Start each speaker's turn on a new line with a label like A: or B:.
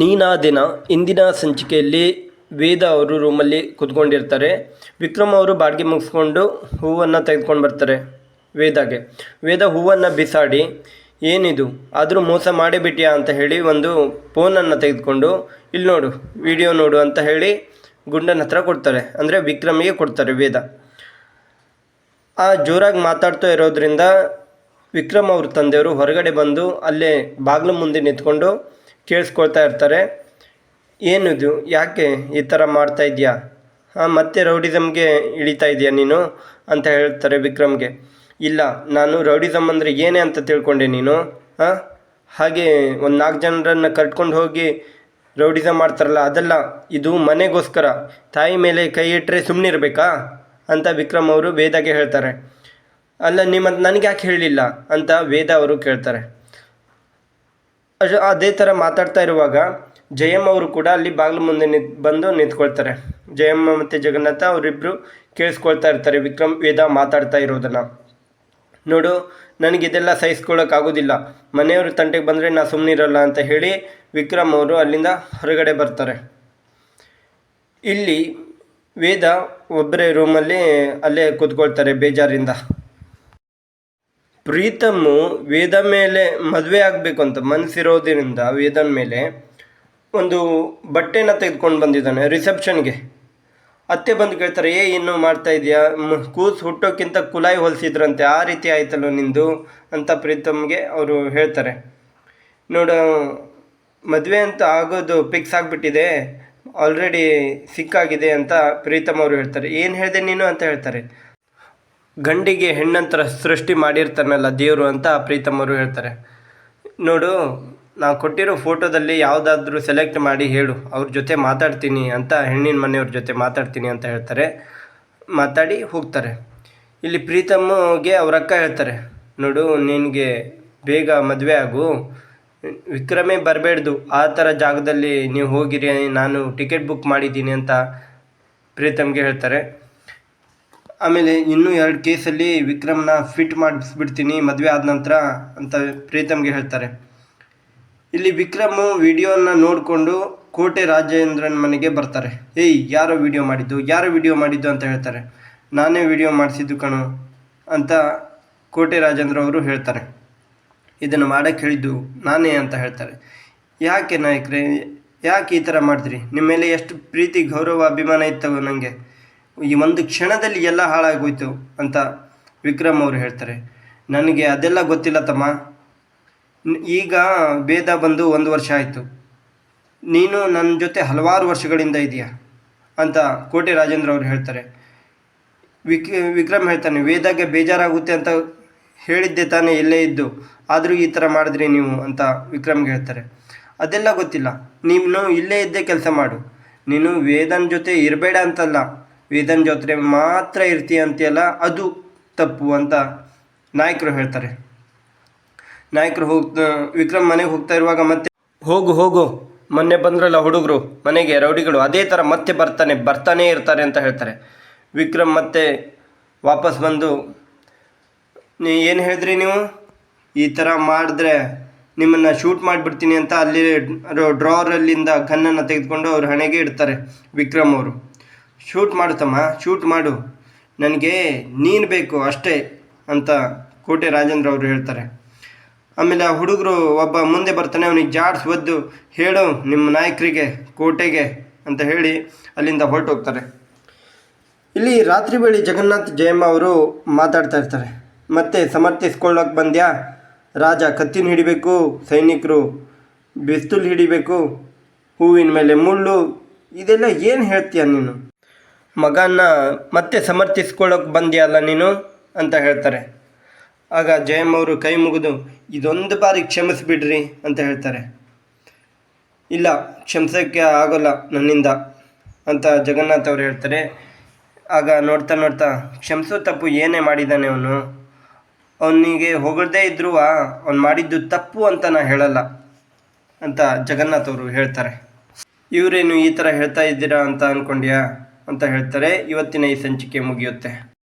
A: ನೀನಾದೆನ ಇಂದಿನ ಸಂಚಿಕೆಯಲ್ಲಿ ವೇದ ಅವರು ರೂಮಲ್ಲಿ ಕುತ್ಕೊಂಡಿರ್ತಾರೆ. ವಿಕ್ರಮ್ ಅವರು ಬಾಡಿಗೆ ಮುಗಿಸ್ಕೊಂಡು ಹೂವನ್ನು ತೆಗೆದುಕೊಂಡು ಬರ್ತಾರೆ ವೇದಾಗೆ. ವೇದ ಹೂವನ್ನು ಬಿಸಾಡಿ, ಏನಿದು? ಆದರೂ ಮೋಸ ಮಾಡಿಬಿಟ್ಟಿಯಾ ಅಂತ ಹೇಳಿ ಒಂದು ಫೋನನ್ನು ತೆಗೆದುಕೊಂಡು ಇಲ್ಲಿ ನೋಡು, ವಿಡಿಯೋ ನೋಡು ಅಂತ ಹೇಳಿ ಗುಂಡನ ಹತ್ರ ಕೊಡ್ತಾರೆ. ಅಂದರೆ ವಿಕ್ರಮಿಗೆ ಕೊಡ್ತಾರೆ ವೇದ. ಆ ಜೋರಾಗಿ ಮಾತಾಡ್ತಾ ಇರೋದ್ರಿಂದ ವಿಕ್ರಮ್ ಅವ್ರ ತಂದೆಯವರು ಹೊರಗಡೆ ಬಂದು ಅಲ್ಲೇ ಬಾಗಿಲು ಮುಂದೆ ನಿಂತ್ಕೊಂಡು ಕೇಳಿಸ್ಕೊಳ್ತಾ ಇರ್ತಾರೆ ಏನಿದು ಯಾಕೆ ಈ ಥರ ಮಾಡ್ತಾ ಇದೆಯಾ ಹಾಂ ಮತ್ತೆ ರೌಡಿಸಮ್ಗೆ ಇಳಿತಾ ಇದೆಯಾ ನೀನು? ಅಂತ ಹೇಳ್ತಾರೆ ವಿಕ್ರಮ್ಗೆ. ಇಲ್ಲ, ನಾನು ರೌಡಿಸಮ್ ಅಂದರೆ ಏನೇ ಅಂತ ತಿಳ್ಕೊಂಡೆ ನೀನು ಹಾಂ ಹಾಗೆ ಒಂದು ನಾಲ್ಕು ಜನರನ್ನು ಕರ್ಕೊಂಡು ಹೋಗಿ ರೌಡಿಸಮ್ ಮಾಡ್ತಾರಲ್ಲ, ಅದಲ್ಲ ಇದು ಮನೆಗೋಸ್ಕರ. ತಾಯಿ ಮೇಲೆ ಕೈ ಇಟ್ಟರೆ ಸುಮ್ಮನಿರ್ಬೇಕಾ ಅಂತ ವಿಕ್ರಮ್ ಅವರು ವೇದಾಗೆ ಹೇಳ್ತಾರೆ. ಅಲ್ಲ ನಿಮ್ಮ ನನಗೆ ಯಾಕೆ ಹೇಳಲಿಲ್ಲ ಅಂತ ವೇದ ಅವರು ಕೇಳ್ತಾರೆ. ಅದೇ ಥರ ಮಾತಾಡ್ತಾ ಇರುವಾಗ ಜಯಮ್ಮ ಅವರು ಕೂಡ ಅಲ್ಲಿ ಬಾಗಿಲು ಮುಂದೆ ನಿಂತ್ ಬಂದು ನಿಂತ್ಕೊಳ್ತಾರೆ. ಜಯಮ್ಮ ಮತ್ತು ಜಗನ್ನಾಥ ಅವರಿಬ್ಬರು ಕೇಳಿಸ್ಕೊಳ್ತಾ ಇರ್ತಾರೆ. ವಿಕ್ರಮ್, ವೇದ ಮಾತಾಡ್ತಾ ಇರೋದನ್ನು. ನೋಡು, ನನಗೆ ಇದೆಲ್ಲ ಸಹಿಸ್ಕೊಳ್ಳೋಕ್ಕಾಗೋದಿಲ್ಲ ಮನೆಯವರು ತಂಟೆಗೆ ಬಂದರೆ ನಾ ಸುಮ್ಮನಿರಲ್ಲ ಅಂತ ಹೇಳಿ ವಿಕ್ರಮ್ ಅವರು ಅಲ್ಲಿಂದ ಹೊರಗಡೆ ಬರ್ತಾರೆ. ಇಲ್ಲಿ ವೇದ ಒಬ್ಬರೇ ರೂಮಲ್ಲಿ ಅಲ್ಲೇ ಕೂತ್ಕೊಳ್ತಾರೆ ಬೇಜಾರಿಂದ. ಪ್ರೀತಮ್ಮು ವೇದ ಮೇಲೆ ಮದುವೆ ಆಗಬೇಕು ಅಂತ ಮನಸ್ಸಿರೋದ್ರಿಂದ ವೇದನ ಮೇಲೆ ಒಂದು ಬಟ್ಟೆನ ತೆಗೆದುಕೊಂಡು ಬಂದಿದ್ದಾನೆ ರಿಸೆಪ್ಷನ್ಗೆ. ಅತ್ತೆ ಬಂದು ಕೇಳ್ತಾರೆ, ಏ, ಇನ್ನು ಮಾಡ್ತಾ ಇದೆಯಾ ಕೂಸು ಹುಟ್ಟೋಕ್ಕಿಂತ ಕುಲಾಯಿ ಹೊಲಿಸಿದ್ರಂತೆ, ಆ ರೀತಿ ಆಯ್ತಲ್ಲ ನಿಂದು? ಅಂತ ಪ್ರೀತಮ್ಗೆ ಅವರು ಹೇಳ್ತಾರೆ. ನೋಡು, ಮದುವೆ ಅಂತ ಆಗೋದು ಫಿಕ್ಸ್ ಆಗಿಬಿಟ್ಟಿದೆ, ಆಲ್ರೆಡಿ ಸಿಕ್ಕಾಗಿದೆ ಅಂತ ಪ್ರೀತಮ್ ಅವರು ಹೇಳ್ತಾರೆ. ಏನು ಹೇಳಿದೆ ನೀನು? ಅಂತ ಹೇಳ್ತಾರೆ. ಗಂಡಿಗೆ ಹೆಣ್ಣಂತರ ಸೃಷ್ಟಿ ಮಾಡಿರ್ತಾನಲ್ಲ ದೇವರು ಅಂತ ಪ್ರೀತಮ್ಮರು ಹೇಳ್ತಾರೆ. ನೋಡು, ನಾನು ಕೊಟ್ಟಿರೋ ಫೋಟೋದಲ್ಲಿ ಯಾವುದಾದ್ರೂ ಸೆಲೆಕ್ಟ್ ಮಾಡಿ ಹೇಳು, ಅವ್ರ ಜೊತೆ ಮಾತಾಡ್ತೀನಿ ಅಂತ, ಹೆಣ್ಣಿನ ಮನೆಯವ್ರ ಜೊತೆ ಮಾತಾಡ್ತೀನಿ ಅಂತ ಹೇಳ್ತಾರೆ. ಮಾತಾಡಿ ಹೋಗ್ತಾರೆ. ಇಲ್ಲಿ ಪ್ರೀತಮ್ಗೆ ಅವ್ರ ಅಕ್ಕ ಹೇಳ್ತಾರೆ, ನೋಡು, ನಿನಗೆ ಬೇಗ ಮದುವೆ ಆಗು, ವಿಕ್ರಮೇ ಬರಬೇಡ್ದು, ಆ ಥರ ಜಾಗದಲ್ಲಿ ನೀವು ಹೋಗಿರಿ, ನಾನು ಟಿಕೆಟ್ ಬುಕ್ ಮಾಡಿದ್ದೀನಿ ಅಂತ ಪ್ರೀತಮ್ಗೆ ಹೇಳ್ತಾರೆ. ಆಮೇಲೆ ಇನ್ನೂ ಎರಡು ಕೇಸಲ್ಲಿ ವಿಕ್ರಮ್ನ ಫಿಟ್ ಮಾಡಿಸ್ಬಿಡ್ತೀನಿ, ಮದುವೆ ಆದ ನಂತರ ಅಂತ ಪ್ರೀತಮ್ಗೆ ಹೇಳ್ತಾರೆ. ಇಲ್ಲಿ ವಿಕ್ರಮ್ ವಿಡಿಯೋನ ನೋಡಿಕೊಂಡು ಕೋಟೆ ರಾಜೇಂದ್ರನ್ ಮನೆಗೆ ಬರ್ತಾರೆ. ಏಯ್, ಯಾರೋ ವಿಡಿಯೋ ಮಾಡಿದ್ದು? ಯಾರೋ ವಿಡಿಯೋ ಮಾಡಿದ್ದು ಅಂತ ಹೇಳ್ತಾರೆ. ನಾನೇ ವಿಡಿಯೋ ಮಾಡಿಸಿದ್ದು ಕಣು ಅಂತ ಕೋಟೆ ರಾಜೇಂದ್ರ ಅವರು ಹೇಳ್ತಾರೆ. ಇದನ್ನು ಮಾಡೋಕ್ಕೆ ಹೇಳಿದ್ದು ನಾನೇ ಅಂತ ಹೇಳ್ತಾರೆ. ಯಾಕೆ ನಾಯಕರೇ, ಯಾಕೆ ಈ ಥರ ಮಾಡಿದ್ರಿ? ನಿಮ್ಮ ಮೇಲೆ ಎಷ್ಟು ಪ್ರೀತಿ, ಗೌರವ, ಅಭಿಮಾನ ಇತ್ತು ನನಗೆ ಈ ಒಂದು ಕ್ಷಣದಲ್ಲಿ ಎಲ್ಲ ಹಾಳಾಗೋಯ್ತು ಅಂತ ವಿಕ್ರಮ್ ಅವರು ಹೇಳ್ತಾರೆ. ನನಗೆ ಅದೆಲ್ಲ ಗೊತ್ತಿಲ್ಲ ತಮ್ಮ. ಈಗ ಭೇದ ಬಂದು ಒಂದು ವರ್ಷ ಆಯಿತು. ನೀನು ನನ್ನ ಜೊತೆ ಹಲವಾರು ವರ್ಷಗಳಿಂದ ಇದೆಯಾ? ಅಂತ ಕೋಟೆ ರಾಜೇಂದ್ರ ಅವರು ಹೇಳ್ತಾರೆ. ವಿಕ್, ವಿಕ್ರಮ್ ಹೇಳ್ತಾನೆ ವೇದಾಗೆ ಬೇಜಾರಾಗುತ್ತೆ ಅಂತ ಹೇಳಿದ್ದೆ ತಾನೇ ಎಲ್ಲೇ ಇದ್ದು. ಆದರೂ ಈ ಥರ ಮಾಡಿದ್ರಿ ನೀವು ಅಂತ ವಿಕ್ರಮ್ಗೆ ಹೇಳ್ತಾರೆ. ಅದೆಲ್ಲ ಗೊತ್ತಿಲ್ಲ. ನೀನು ಇಲ್ಲೇ ಇದ್ದೇ ಕೆಲಸ ಮಾಡು. ನೀನು ವೇದನ ಜೊತೆ ಇರಬೇಡ ಅಂತಲ್ಲ. ವೇದನ್ ಜೊತೆ ಮಾತ್ರ ಇರ್ತೀಯ ಅಂತೀಯಲ್ಲ, ಅದು ತಪ್ಪು ಅಂತ ನಾಯಕರು ಹೇಳ್ತಾರೆ. ನಾಯಕರು ಹೋಗ್ತಾ ವಿಕ್ರಮ್ ಮನೆಗೆ ಹೋಗ್ತಾ ಇರುವಾಗ ಮತ್ತೆ ಹೋಗು ಹೋಗು, ಮೊನ್ನೆ ಬಂದ್ರಲ್ಲ ಹುಡುಗರು, ಮನೆಗೆ ರೌಡಿಗಳು, ಅದೇ ಥರ ಮತ್ತೆ ಬರ್ತಾನೆ, ಬರ್ತಾನೇ ಇರ್ತಾರೆ ಅಂತ ಹೇಳ್ತಾರೆ. ವಿಕ್ರಮ್ ಮತ್ತೆ ವಾಪಸ್ ಬಂದು, ನೀ ಏನು ಹೇಳಿದ್ರಿ ನೀವು? ಈ ಥರ ಮಾಡಿದ್ರೆ ನಿಮ್ಮನ್ನು ಶೂಟ್ ಮಾಡಿಬಿಡ್ತೀನಿ ಅಂತ ಅಲ್ಲಿ ಡ್ರಾವರಲ್ಲಿಂದ ಗನ್ನನ್ನು ತೆಗೆದುಕೊಂಡು ಅವ್ರ ಹಣೆಗೆ ಇಡ್ತಾರೆ ವಿಕ್ರಮ್ ಅವರು. ಶೂಟ್ ಮಾಡು ತಮ್ಮ ಶೂಟ್ ಮಾಡು. ನನಗೆ ನೀನು ಬೇಕು ಅಷ್ಟೇ ಅಂತ ಕೋಟೆ ರಾಜೇಂದ್ರ ಅವರು ಹೇಳ್ತಾರೆ. ಆಮೇಲೆ ಆ ಹುಡುಗರು ಒಬ್ಬ ಮುಂದೆ ಬರ್ತಾನೆ, ಅವನಿಗೆ ಜಾಡ್ಸ್ ಒದ್ದು, ಹೇಳು ನಿಮ್ಮ ನಾಯಕರಿಗೆ, ಕೋಟೆಗೆ, ಅಂತ ಹೇಳಿ ಅಲ್ಲಿಂದ ಹೊರಟೋಗ್ತಾರೆ. ಇಲ್ಲಿ ರಾತ್ರಿ ವೇಳೆ ಜಗನ್ನಾಥ್ ಜಯಮ್ಮ ಅವರು ಮಾತಾಡ್ತಾ ಇರ್ತಾರೆ. ಮತ್ತೆ ಸಮರ್ಥಿಸ್ಕೊಳ್ಳೋಕೆ ಬಂದ್ಯಾ? ರಾಜ ಕತ್ತಿನ ಹಿಡಿಬೇಕು, ಸೈನಿಕರು ಬಿಸ್ತುಲ್ ಹಿಡಿಬೇಕು, ಹೂವಿನ ಮೇಲೆ ಮುಳ್ಳು, ಇದೆಲ್ಲ ಏನು ಹೇಳ್ತೀಯ ನೀನು? ಮಗನ್ನ ಮತ್ತೆ ಸಮರ್ಥಿಸ್ಕೊಳ್ಳೋಕೆ ಬಂದ್ಯಲ್ಲ ನೀನು ಅಂತ ಹೇಳ್ತಾರೆ. ಆಗ ಜಯಮ್ಮ ಅವರು ಕೈ ಮುಗಿದು, ಇದೊಂದು ಬಾರಿ ಕ್ಷಮಿಸಿಬಿಡ್ರಿ ಅಂತ ಹೇಳ್ತಾರೆ. ಇಲ್ಲ, ಕ್ಷಮಿಸೋಕ್ಕೆ ಆಗೋಲ್ಲ ನನ್ನಿಂದ ಅಂತ ಜಗನ್ನಾಥ್ ಅವರು ಹೇಳ್ತಾರೆ. ಆಗ ನೋಡ್ತಾ ನೋಡ್ತಾ, ಕ್ಷಮಿಸೋ ತಪ್ಪು ಏನೇ ಮಾಡಿದ್ದಾನೆ ಅವನು? ಅವನಿಗೆ ಹೊಗಳದೇ ಇದ್ರೂ ಅವ್ನು ಮಾಡಿದ್ದು ತಪ್ಪು ಅಂತ ನಾ ಹೇಳಲ್ಲ ಅಂತ ಜಗನ್ನಾಥ್ ಅವರು ಹೇಳ್ತಾರೆ. ಇವರೇನು ಈ ಥರ ಹೇಳ್ತಾ ಇದ್ದೀರಾ ಅಂತ ಅಂದ್ಕೊಂಡ್ಯಾ ಅಂತ ಹೇಳ್ತಾರೆ. ಇವತ್ತಿನ ಈ ಸಂಚಿಕೆ ಮುಗಿಯುತ್ತೆ.